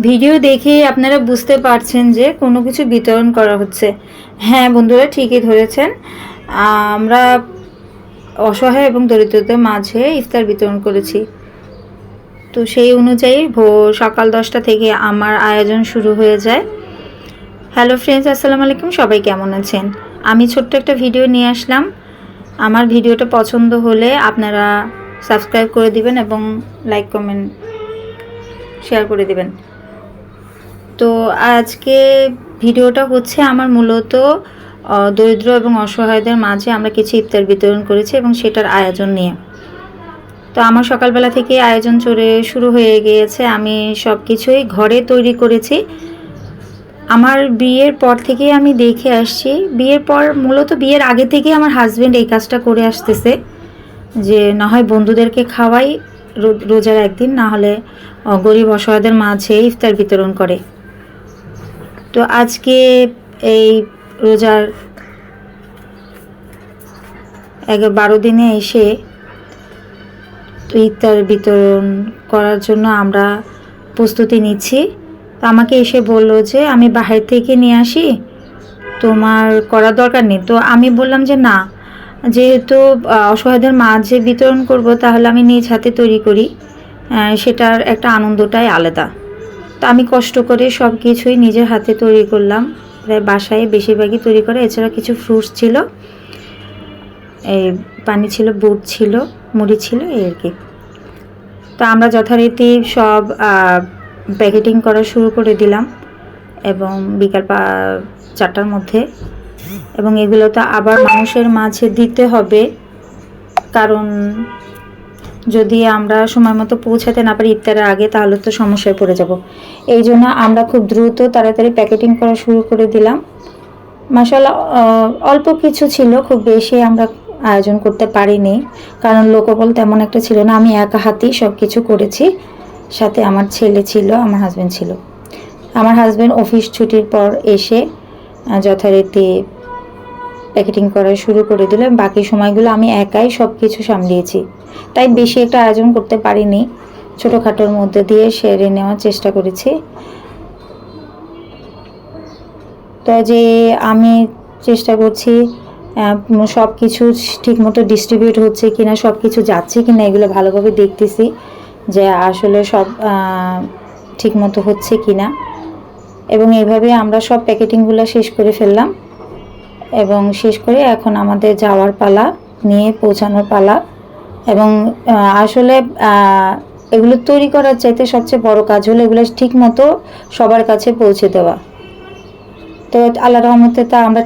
Video দেখে আপনারা বুঝতে পারছেন যে কোনো কিছু বিতরণ করা হচ্ছে। হ্যাঁ বন্ধুরা, ঠিকই ধরেছেন। আমরা অসহায় এবং দরিদ্রদের মাঝে ইফতার বিতরণ করেছি। তো সেই অনুযায়ী ভোর সকাল দশটা থেকে আমার আয়োজন শুরু হয়ে যায়। হ্যালো ফ্রেন্ডস, আসসালামু আলাইকুম। সবাই কেমন আছেন? আমি ছোট্ট একটা ভিডিও নিয়ে আসলাম। আমার ভিডিওটা পছন্দ হলে আপনারা সাবস্ক্রাইব করে দিবেন এবং লাইক, কমেন্ট, শেয়ার করে দিবেন। তো আজকে ভিডিওটা হচ্ছে আমার মূলত দরিদ্র এবং অসহায়দের মাঝে আমরা কিছু ইফতার বিতরণ করেছি এবং সেটার আয়োজন নিয়ে। তো আমার সকালবেলা থেকে আয়োজন চলে শুরু হয়ে গিয়েছে। আমি সব কিছুই ঘরে তৈরি করেছি। আমার বিয়ের পর থেকে আমি দেখে আসছি। বিয়ের পর, মূলত বিয়ের আগে থেকে আমার হাজব্যান্ড এই কাজটা করে আসতেছে। যে না হয় বন্ধুদেরকে খাওয়াই রোজার একদিন, না হলে গরিব অসহায়দের মাঝে ইফতার বিতরণ করে। তো আজকে এই রোজার এক বারো দিনে এসে ইফতার বিতরণ করার জন্য আমরা প্রস্তুতি নিচ্ছি। তো আমাকে এসে বলল যে, আমি বাহির থেকে নিয়ে আসি, তোমার করার দরকার নেই। তো আমি বললাম যে, না, যেহেতু অসহায়দের মাঝে বিতরণ করব, তাহলে আমি নিজ হাতে তৈরি করি। সেটার একটা আনন্দটাই আলাদা। তো আমি কষ্ট করে সব কিছুই নিজের হাতে তৈরি করলাম। প্রায় বাসায় বেশিরভাগই তৈরি করে, এছাড়া কিছু ফ্রুটস ছিল। এই পানি ছিল, বুট ছিল, মুড়ি ছিল, এই আর কি। তো আমরা যথারীতি সব প্যাকেটিং করা শুরু করে দিলাম এবং বিকাল পা, চারটার মধ্যে। এবং এগুলো তো আবার মানুষের মাঝে দিতে হবে, কারণ যদি আমরা সময় মতো পৌঁছাতে না পারি ইফতারের আগে, তাহলে তো সমস্যায় পড়ে যাব। এই জন্য আমরা খুব দ্রুত তাড়াতাড়ি প্যাকেটিং করা শুরু করে দিলাম। মাসাল্লাহ অল্প কিছু ছিল, খুব বেশি আমরা আয়োজন করতে পারিনি, কারণ লোকবল তেমন একটা ছিল না। আমি একা হাতেই সব কিছু করেছি, সাথে আমার ছেলে ছিল, আমার হাজব্যান্ড ছিল। আমার হাজব্যান্ড অফিস ছুটির পর এসে যথারীতি প্যাকেটিং করা শুরু করে দিল বাকি সময়গুলো আমি একাই সব কিছু সামলিয়েছি। তাই বেশি একটা আয়োজন করতে পারিনি। ছোটোখাটোর মধ্যে দিয়ে সেরে নেওয়ার চেষ্টা করেছি। তো যে আমি চেষ্টা করছি সব কিছু ঠিকমতো ডিস্ট্রিবিউট হচ্ছে কিনা সব কিছু যাচ্ছে কিনা এগুলো ভালোভাবে দেখতেছি যে আসলে সব ঠিকমতো হচ্ছে কিনা। এবং এইভাবে আমরা সব প্যাকেটিংগুলো শেষ করে ফেললাম। এবং শেষ করে এখন আমাদের যাওয়ার পালা, নিয়ে পৌঁছানোর পালা। এবং আসলে এগুলো তৈরি করার চাইতে সবচেয়ে বড় কাজ হলো এগুলো ঠিক মতো সবার কাছে পৌঁছে দেওয়া। তো আল্লাহ রহমতে তা আমরা